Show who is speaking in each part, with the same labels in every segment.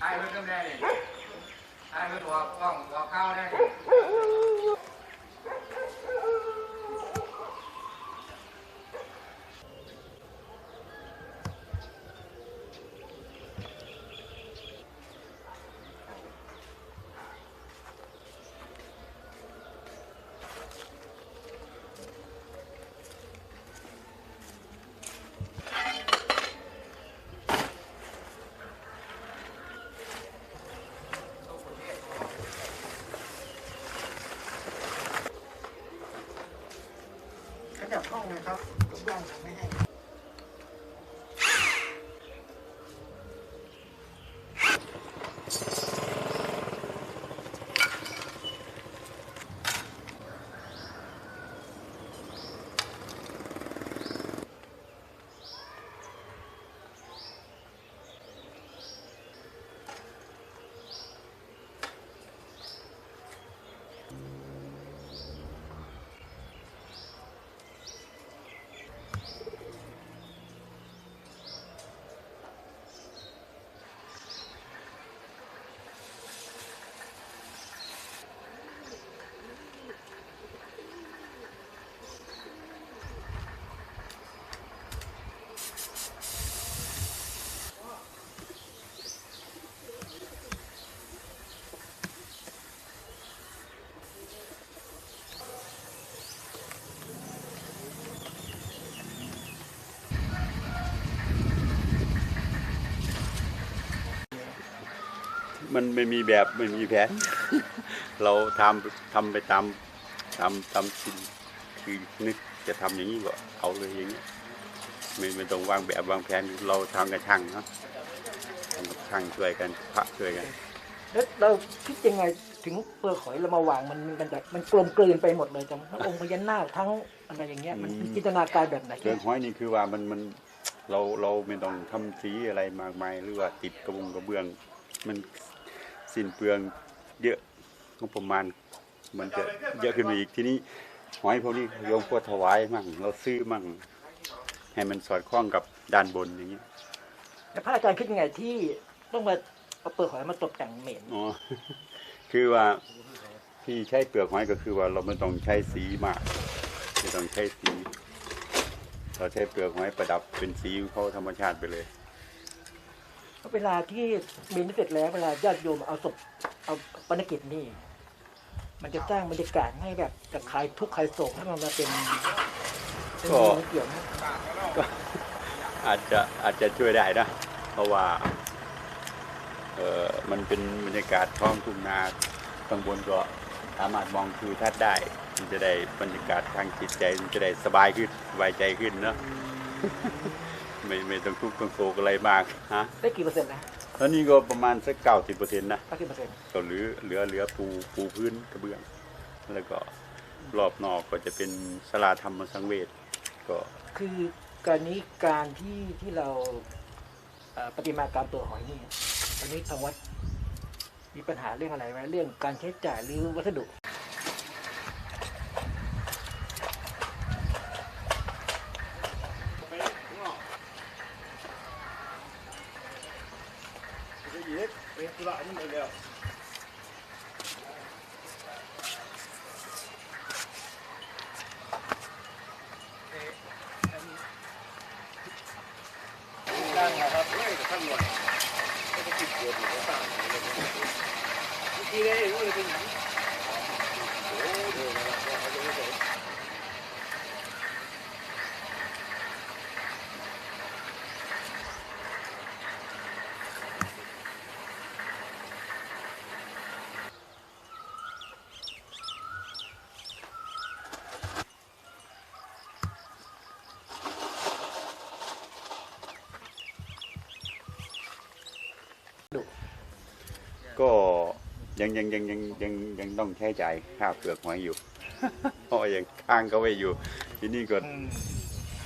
Speaker 1: ไอ้เพื่อนก็ได้ไอ้เพื่อนตัว
Speaker 2: กล้องตัวข้าวได้ Thank you.
Speaker 3: มันไม่มีแบบไม่มีแผน เราทำทำไปตามตามตามสิ่งคือนึกจะทำอย่างนี้ก็เอาเลยอย่างนี้ไม่ไม่ต้องวางแบบวางแผนเราทำกับช่างเนาะทำกับช่างช่วยกันพระช่วยกัน
Speaker 2: แล้วเราคิดยังไงถึงเปลือกหอยเรามาวางมันมันแบบมันกลมกลืนไปหมดเลยจังทั้งองค์พญานาคทั้งอะไรอย่างเงี้ยมันจินตนาการแบบไหน
Speaker 3: เรื่องห้อยนี่คือว่ามันมันเราเราไม่ต้องทำสีอะไรมากมายหรือว่าติดกระบุงกระเบื้อง มัน สิ้นเปลืองเยอะงบประมาณ มันจะเยอะขึ้นมาอีกทีนี้หอยพวกนี้โยมก็ถวายมั่งเราซื้อมั่ง ให้มันสอดคล้องกับด้านบนอย่างนี้
Speaker 2: แต่พระอาจารย์คิดยังไงที่ต้องมาเอาเปลือกหอยมาตกแต่งเมน
Speaker 3: อ๋อ คือว่าที่ใช้เปลือกหอยก็คือว่าเราไม่ต้องใช้สีมากไม่ต้องใช้สี เราใช้เปลือกหอยประดับเป็นสีของเขาธรรมชาติไปเลย
Speaker 2: เวลาที่เมนเสร็จแล้วเวลาญาติโยมเอาศพเอาปนกิจนี่ มันจะสร้างบรรยากาศให้แบบจะคลายทุกข์คลายโศกให้มันมาเป็นเป็น
Speaker 3: ก็
Speaker 2: เรื่องเกี่ยวนะ
Speaker 3: อาจจะอาจจะช่วยได้นะ เพราะว่าเออมันเป็นบรรยากาศท้องทุ่งนาข้างบนก็สามารถมองทิวทัศน์ได้ มันจะได้บรรยากาศทางจิตใจมันจะได้สบายขึ้นสบายใจขึ้นเนอะ ไม่ไม่ต้องทุกข์ต้องโศกอะไรมากฮะ
Speaker 2: ได้กี่เปอร์เซ็นต์นะ
Speaker 3: แล้วนี่ก็ประมาณสักเก้าสิบเปอร์เซ็นต์นะ
Speaker 2: เก้าสิบเปอร์เซ็นต์
Speaker 3: ก็เหลือเหลือเหลือปูปูพื้นกระเบื้อง แล้วก็รอบนอกก็จะเป็นสลาธรรมสังเวชก็
Speaker 2: คือการนี้การที่ที่เราเอ่อประติมากรรมตัวหอยนี่ตอนนี้ทางวัดมีปัญหาเรื่องอะไรไหมเรื่องการใช้จ่ายหรือวัสดุ ข้างหน่อย
Speaker 3: ก็ ยังยังยังยังยังยังต้องใช้จ่ายค่าเปลือกหอยอยู่ เพราะยังค้างเขาไว้อยู่ ทีนี้ก็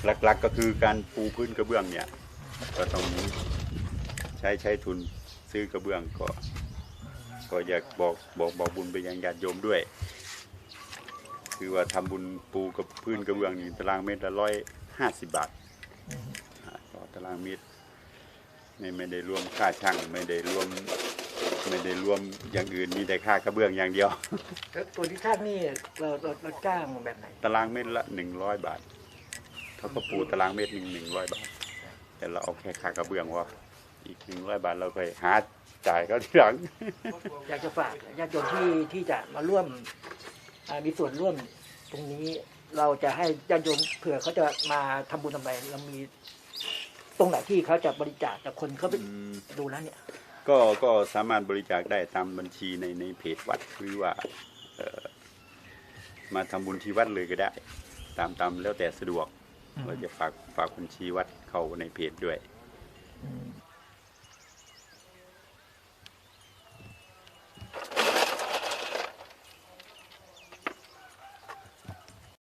Speaker 3: หลักๆก็คือการปูพื้นกระเบื้องเนี่ย ก็ต้องใช้ใช้ทุนซื้อกระเบื้องก็ก็อยากบอกบอกบอกบุญไปยังญาติโยมด้วย คือว่าทำบุญปูกับพื้นกระเบื้องนี่ตารางเมตรละร้อยห้าสิบบาทอ่าต่อตารางเมตรไม่ไม่ได้รวมค่าช่างไม่ได้รวม ไม่ได้รวมอย่างอื่นมีแต่ค่ากระเบื้องอย่างเดียว
Speaker 2: แล้วตัวที่ช่างนี่เราเราเราจ้างแบบไหน
Speaker 3: ตารางเมตรละหนึ่งร้อยบาทเขาก็ปูตารางเมตรหนึ่งหนึ่งร้อยบาท แต่เราเอาแค่ค่ากระเบื้องว่าอีกหนึ่งร้อยบาทเราไปหาจ่ายเขาทีหลัง
Speaker 2: อยากจะฝากญาติโยมที่ที่จะมาร่วมอ่ามีส่วนร่วมตรงนี้เราจะให้ญาติโยมเผื่อเขาจะมาทำบุญทำไมเรามีตรงไหนที่เขาจะบริจาคแต่คนเขาไป
Speaker 3: อืม
Speaker 2: ดูแล้วเนี่ย
Speaker 3: ก็ก็สามารถบริจาคได้ตามบัญชีในในเพจวัดหรือว่าเอ่อมาทำบุญที่วัดเลยก็ได้ ตามตามแล้วแต่สะดวก
Speaker 2: อืม
Speaker 3: เราจะฝากฝากบัญชีวัดเข้าในเพจด้วย
Speaker 2: อืม